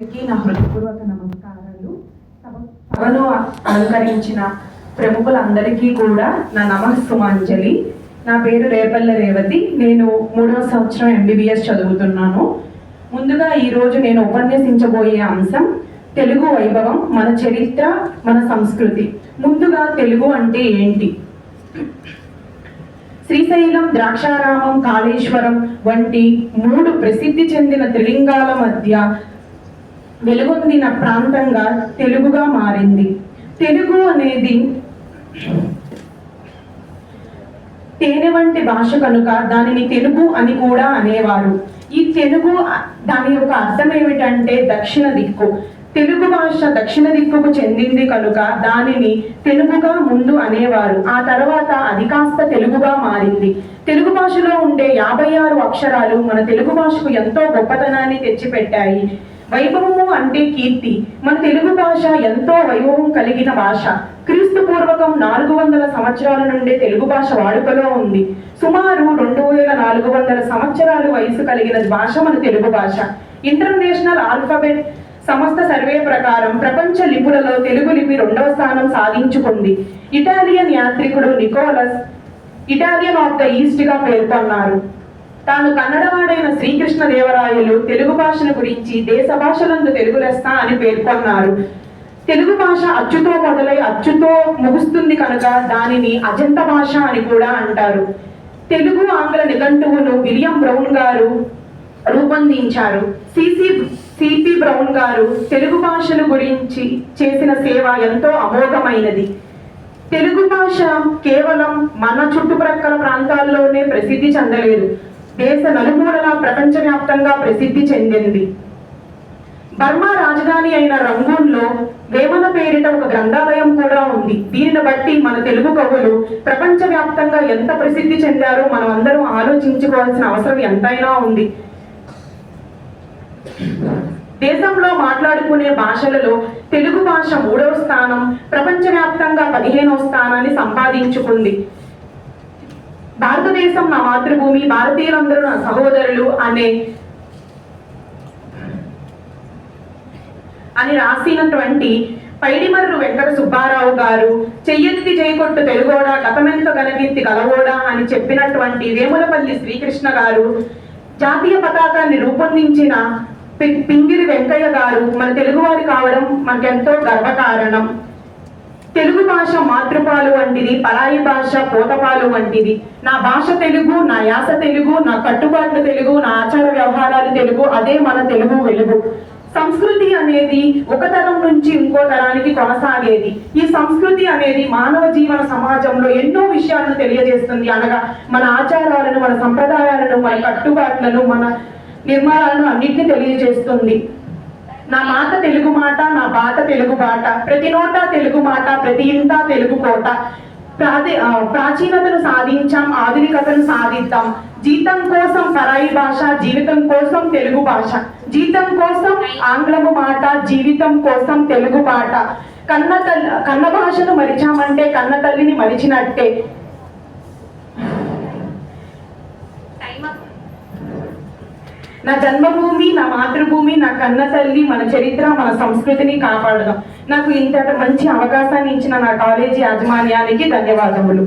అందరికీ నా హృదయపూర్వక నమస్కారాలు. సభను అలంకరించిన ప్రముఖులందరికీ కూడా నా నమస్సుమాంజలి. నా పేరు రేపల్ల రేవతి. నేను మూడవ సంవత్సరం ఎంబీబీఎస్ చదువుతున్నాను. ముందుగా ఈరోజు నేను ఉపన్యసించబోయే అంశం తెలుగు వైభవం మన చరిత్ర మన సంస్కృతి. ముందుగా తెలుగు అంటే ఏంటి? శ్రీశైలం ద్రాక్షారామం కాళేశ్వరం వంటి మూడు ప్రసిద్ధి చెందిన త్రిలింగాల మధ్య వెలుగొందిన ప్రాంతంగా తెలుగుగా మారింది. తెలుగు అనేది తేనె వంటి భాష కనుక దానిని తెలుగు అని కూడా అనేవారు. ఈ తెలుగు దాని యొక్క అర్థం ఏమిటంటే దక్షిణ దిక్కు. తెలుగు భాష దక్షిణ దిక్కుకు చెందింది కనుక దానిని తెలుగుగా ముందు అనేవారు. ఆ తర్వాత అది కాస్త తెలుగుగా మారింది. తెలుగు భాషలో ఉండే యాభై ఆరు అక్షరాలు మన తెలుగు భాషకు ఎంతో గొప్పతనాన్ని తెచ్చిపెట్టాయి. వైభవము అంటే కీర్తి. మన తెలుగు భాష ఎంతో వైభవం కలిగిన భాష. క్రీస్తు పూర్వకం నాలుగు వందల సంవత్సరాల నుండే తెలుగు భాష వాడుకలో ఉంది. సుమారు రెండు వేల నాలుగు వందల సంవత్సరాలు వయసు కలిగిన భాష మన తెలుగు భాష. ఇంటర్నేషనల్ ఆల్ఫాబెట్ సంస్థ సర్వే ప్రకారం ప్రపంచ లిపులలో తెలుగు లిపి రెండవ స్థానం సాధించుకుంది. ఇటాలియన్ యాత్రికుడు నికోలస్ ఇటాలియన్ ఆఫ్ ద ఈస్ట్గా పేర్కొన్నారు. తాను కన్నడవాడైన శ్రీకృష్ణదేవరాయలు తెలుగు భాషను గురించి దేశ భాషలందు తెలుగు లెస్స అని పేర్కొన్నారు. తెలుగు భాష అచ్చుతో మొదలై అచ్చుతో ముగుస్తుంది కనుక దానిని అజంత భాష అని కూడా అంటారు. తెలుగు ఆంగ్ల నిఘంటువును విలియం బ్రౌన్ గారు రూపొందించారు. సిసి సిపి బ్రౌన్ గారు తెలుగు భాషను గురించి చేసిన సేవ ఎంతో అమోఘమైనది. తెలుగు భాష కేవలం మన చుట్టుప్రక్కల ప్రాంతాల్లోనే ప్రసిద్ధి చెందలేదు. దేశ నలుమూలలా ప్రపంచవ్యాప్తంగా ప్రసిద్ధి చెందింది. బర్మా రాజధాని అయిన రంగూన్లో వేమన పేరిట ఒక గ్రంథాలయం కూడా ఉంది. దీనిని బట్టి మన తెలుగు కవులు ప్రపంచవ్యాప్తంగా ఎంత ప్రసిద్ధి చెందారో మనం అందరం ఆలోచించుకోవాల్సిన అవసరం ఎంతైనా ఉంది. దేశంలో మాట్లాడుకునే భాషలలో తెలుగు భాష మూడవ స్థానం ప్రపంచవ్యాప్తంగా పదిహేనవ స్థానాన్ని సంపాదించుకుంది. భారతదేశం నా మాతృభూమి భారతీయులందరూ నా సహోదరులు అనే అని రాసినటువంటి పైడిమర్రు వెంకట సుబ్బారావు గారు చెయ్యెత్తి చేయకొట్టు తెలుగోడా గతమెంత గలగెత్తి గలవోడా అని చెప్పినటువంటి వేములపల్లి శ్రీకృష్ణ గారు జాతీయ పతాకాన్ని రూపొందించిన పి- పింగిరి వెంకయ్య గారు మన తెలుగువారి కావడం మనకెంతో గర్వకారణం. తెలుగు భాష మాతృపాలు వంటిది పరాయి భాష పోతపాలు వంటిది. నా భాష తెలుగు నా యాస తెలుగు నా కట్టుబాట్లు తెలుగు నా ఆచార వ్యవహారాలు తెలుగు అదే మన తెలుగు వెలుగు. సంస్కృతి అనేది ఒక తరం నుంచి ఇంకో తరానికి కొనసాగేది. ఈ సంస్కృతి అనేది మానవ జీవన సమాజంలో ఎన్నో విషయాలను తెలియజేస్తుంది. అనగా మన ఆచారాలను మన సంప్రదాయాలను మన కట్టుబాట్లను మన నిర్మాణాలను అన్నింటినీ తెలియజేస్తుంది. నా మాట తెలుగు మాట నా బాట తెలుగు బాట ప్రతి నోట తెలుగు మాట ప్రతి ఇంట తెలుగు కోట. ప్రాదే ప్రాచీనతను సాధించాం ఆధునికతను సాధిద్దాం. జీతం కోసం పరాయి భాష జీవితం కోసం తెలుగు భాష. జీతం కోసం ఆంగ్లము మాట జీవితం కోసం తెలుగు పాట. కన్న తల్లి కన్న భాషను మరిచామంటే కన్న తల్లిని మరిచినట్టే. నా జన్మభూమి నా మాతృభూమి నా కన్న తల్లి మన చరిత్ర మన సంస్కృతిని కాపాడదాం. నాకు ఇంత మంచి అవకాశాన్ని ఇచ్చిన నా కాలేజీ యాజమాన్యానికి ధన్యవాదములు.